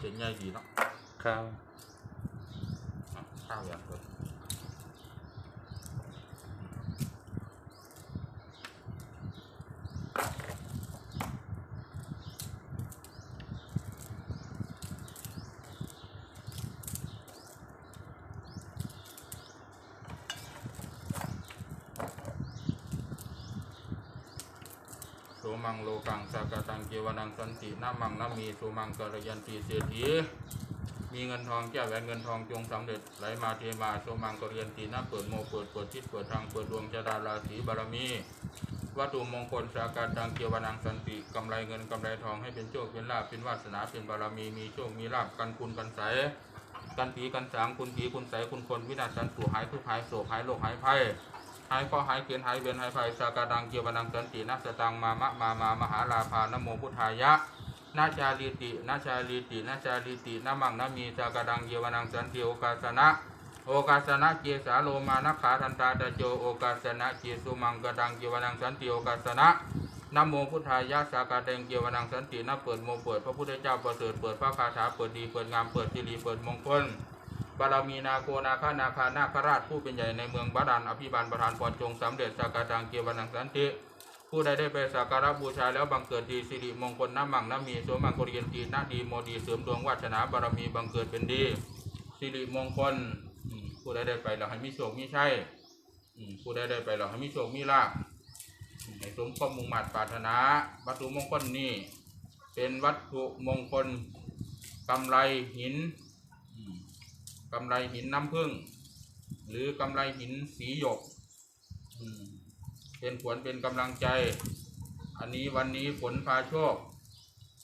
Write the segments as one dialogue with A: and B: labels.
A: ส้นใหญ่ดีเนาะ
B: ครับ
A: อะข้าวอย่างเดียว สมังโลกังสากตังเจวนังสันตินามังนามีโสมังกรยันติเศรษฐีมีเงินทองแก้วแหวนเงินทองจงสำเร็จไหลมาเทมาโสมังกรยันตีน้าเปิดโมเปิดเปิดทิศเปิดทางเปิดดวงชะตาราศีบารมีวัตถุมงคลสาการดังเกียวนังสันติกำไรเงินกำไรทองให้เป็นโชคเป็นลาภเป็นวาสนาเป็นบารมีมีโชคมีลาภกันคุณกันใสกันผีกันสางคุณผีคุณใสคุณคนวินาศสันตุหายทุกหายโศกหายโรคหายภัย หายก็หายเขียนหายเวียนหายภัยสาการดังเกียวนังสันตินัสตังมามะมามามหาลาภานโมพุทธายะนาชาลิตินาชาลิตินาชาลิตินามังนามีสากดังเกียวนังสันติโอกาสนะโอกาสนะเกสาโลมานะขาทันตาตะโจโอกาสนะเกสุมังกดังเกียวนังสันติโอกาสนะนโมพุทธายะสากาแดงเกียวนังสันตินะเปิดโมเปิดพระพุทธเจ้าประเสริฐเปิดพระคาถาเปิดดีเปิดงามเปิดสิริเปิดมงคล บารมีนาโกนาคานาคานาคราชผู้เป็นใหญ่ในเมืองบาดาลอภิบาลประธานพรจงสำเร็จสากาดังเยวนังสันติผู้ใดได้ไปสักการะบูชาแล้วบังเกิดดีสิริมงคลน้ำมังน้ำมีสวมังกรเยนตีนาดีโมดีเสริมดวงวาสนาบารมีบังเกิดเป็นดีสิริมงคลผู้ใดได้ไปแล้วให้มีโชคมีชัยผู้ใดได้ไปแล้วให้มีโชคมีลาภให้สมความมุ่งมั่นปรารถนา วัตถุมงคลนี้เป็นวัตถุมงคลกำไรหิน กำไรหินน้ำผึ้งหรือกำไรหินสีหยกเป็นผลเป็นกำลังใจ อันนี้วันนี้ฝนพาโชค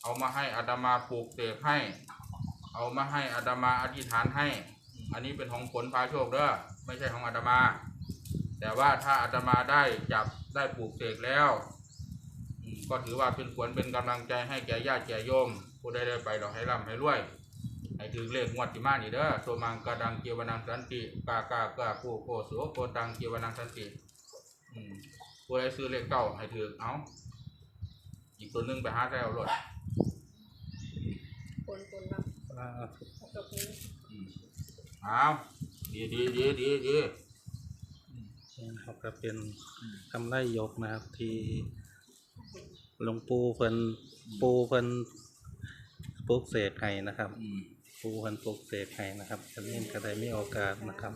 A: เอามาให้อาตมาปลูกเสกให้ เอามาให้อาตมาอธิษฐานให้ อันนี้เป็นของฝนพาโชคเด้อไม่ใช่ของอาตมา แต่ว่าถ้าอาตมาได้จับได้ปลูกเสกแล้วก็ถือว่าเป็นผลเป็นกำลังใจให้แก่ญาติแก่โยมผู้ได้ได้ไปเราให้ร่ำให้รวย ให้ถือเลขงวดที่มานี่เด้อโสมังกดังเกียวนังสันติกากากาปูโกโสโกตังเกียวนังสันติอืมผู้ใดซื้อเลขเก้าให้ถือเอาอีกตัวหนึงไปหาได้เอารถ
C: คนคนรับ
B: อ่า
C: จบนี้
A: อืมเอาดีดีดีดีดี
B: นี่นะครับก็เป็นกำไรยกนะครับ ที่หลวงปู่เพิ่นปูเพิ่นปลูกเสกให้นะครับ ภูหันปลูกเสกให้นะครับอันนี้ก็ได้มีโอกาสนะครับ